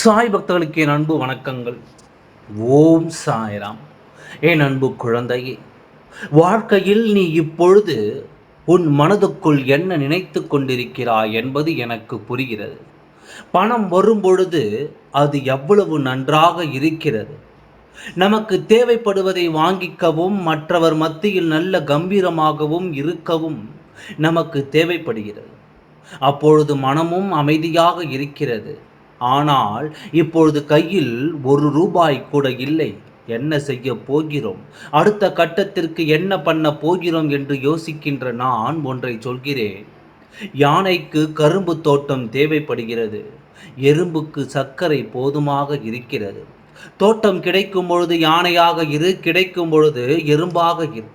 சாய் பக்தர்களுக்கு என் அன்பு வணக்கங்கள். ஓம் சாய்ராம். என் அன்பு குழந்தையே வாழ்க்கையில் நீ இப்பொழுது உன் மனதுக்குள் என்ன நினைத்து கொண்டிருக்கிறாய் என்பது எனக்கு புரிகிறது. பணம் வரும்பொழுது அது எவ்வளவு நன்றாக இருக்கிறது. நமக்கு தேவைப்படுவதை வாங்கிக்கவும் மற்றவர் மத்தியில் நல்ல கம்பீரமாகவும் இருக்கவும் நமக்கு தேவைப்படுகிறது. அப்பொழுது மனமும் அமைதியாக இருக்கிறது. ஆனால் இப்பொழுது கையில் ஒரு ரூபாய் கூட இல்லை. என்ன செய்ய போகிறோம்? அடுத்த கட்டத்திற்கு என்ன பண்ண போகிறோம் என்று யோசிக்கின்ற நான் ஒன்றை சொல்கிறேன். யானைக்கு கரும்பு தோட்டம் தேவைப்படுகிறது. எறும்புக்கு சர்க்கரை போதுமாக இருக்கிறது. தோட்டம் கிடைக்கும் பொழுது யானையாக இரு கிடைக்கும் பொழுது எறும்பாக இரு.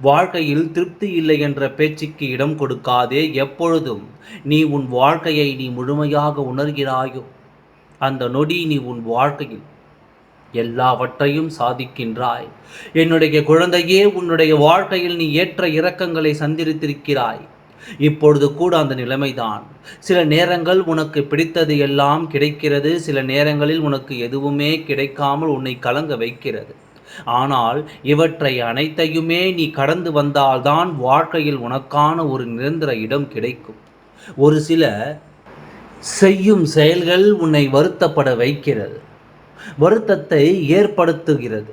வாழ்க்கையில் திருப்தி இல்லை என்ற பேச்சுக்கு இடம் கொடுக்காதே எப்பொழுதும். நீ உன் வாழ்க்கையை நீ முழுமையாக உணர்கிறாயோ? அந்த நொடி நீ உன் வாழ்க்கையில் எல்லாவற்றையும் சாதிக்கின்றாய். என்னுடைய குழந்தையே உன்னுடைய வாழ்க்கையில் நீ ஏற்ற இறக்கங்களை சந்தித்திருக்கிறாய். இப்பொழுது கூட அந்த நிலைமைதான். சில நேரங்கள் உனக்கு பிடித்தது எல்லாம் கிடைக்கிறது சில நேரங்களில் உனக்கு எதுவுமே கிடைக்காமல் உன்னை கலங்க வைக்கிறது. ஆனால் இவற்றை அனைத்தையுமே நீ கடந்து வந்தால்தான் வாழ்க்கையில் உனக்கான ஒரு நிரந்தர இடம் கிடைக்கும். ஒரு சில செய்யும் செயல்கள் உன்னை வருத்தப்பட வைக்கிறது. வருத்தத்தை ஏற்படுத்துகிறது.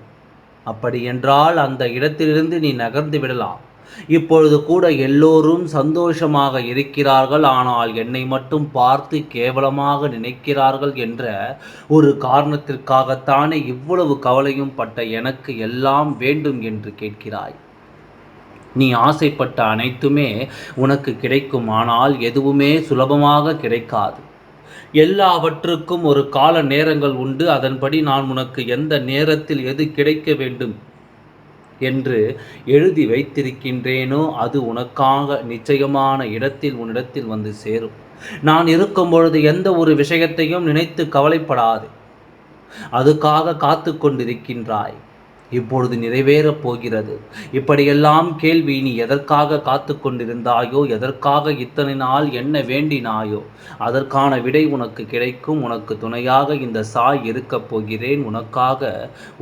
அப்படி என்றால் அந்த இடத்திலிருந்து நீ நகர்ந்து விடலாம். இப்பொழுது கூட எல்லோரும் சந்தோஷமாக இருக்கிறார்கள். ஆனால் என்னை மட்டும் பார்த்து கேவலமாக நினைக்கிறார்கள் என்ற ஒரு காரணத்திற்காகத்தானே இவ்வளவு கவலையும் பட்ட எனக்கு எல்லாம் வேண்டும் என்று கேட்கிறாய். நீ ஆசைப்பட்ட அனைத்துமே உனக்கு கிடைக்கும் ஆனால் எதுவுமே சுலபமாக கிடைக்காது. எல்லாவற்றுக்கும் ஒரு கால நேரங்கள் உண்டு. அதன்படி நான் உனக்கு எந்த நேரத்தில் எது கிடைக்க வேண்டும் என்று எழுதி வைத்திருக்கின்றேனோ அது உனக்காக நிச்சயமான இடத்தில் உன்னிடத்தில் வந்து சேரும். நான் இருக்கும் பொழுது எந்த ஒரு விஷயத்தையும் நினைத்து கவலைப்படாது. அதுக்காக காத்து கொண்டிருக்கின்றாய். இப்பொழுது நிறைவேறப் போகிறது. இப்படியெல்லாம் கேள்வி நீ எதற்காக காத்து கொண்டிருந்தாயோ எதற்காக இத்தனை நாள் என்ன வேண்டினாயோ அதற்கான விடை உனக்கு கிடைக்கும். உனக்கு துணையாக இந்த சாய் இருக்கப் போகிறேன். உனக்காக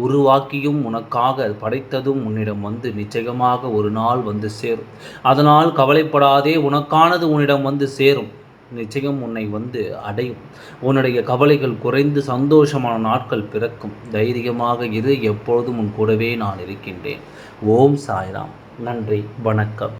உருவாக்கியும் உனக்காக படைத்ததும் உன்னிடம் வந்து நிச்சயமாக ஒரு நாள் வந்து சேரும். அதனால் கவலைப்படாதே உனக்கானது உன்னிடம் வந்து சேரும். நிச்சயம் உன்னை வந்து அடையும். உன்னுடைய கவலைகள் குறைந்து சந்தோஷமான நாட்கள் பிறக்கும். தைரியமாக இரு எப்பொழுதும் உன் கூடவே நான் இருக்கின்றேன். ஓம் சாய்ராம். நன்றி வணக்கம்.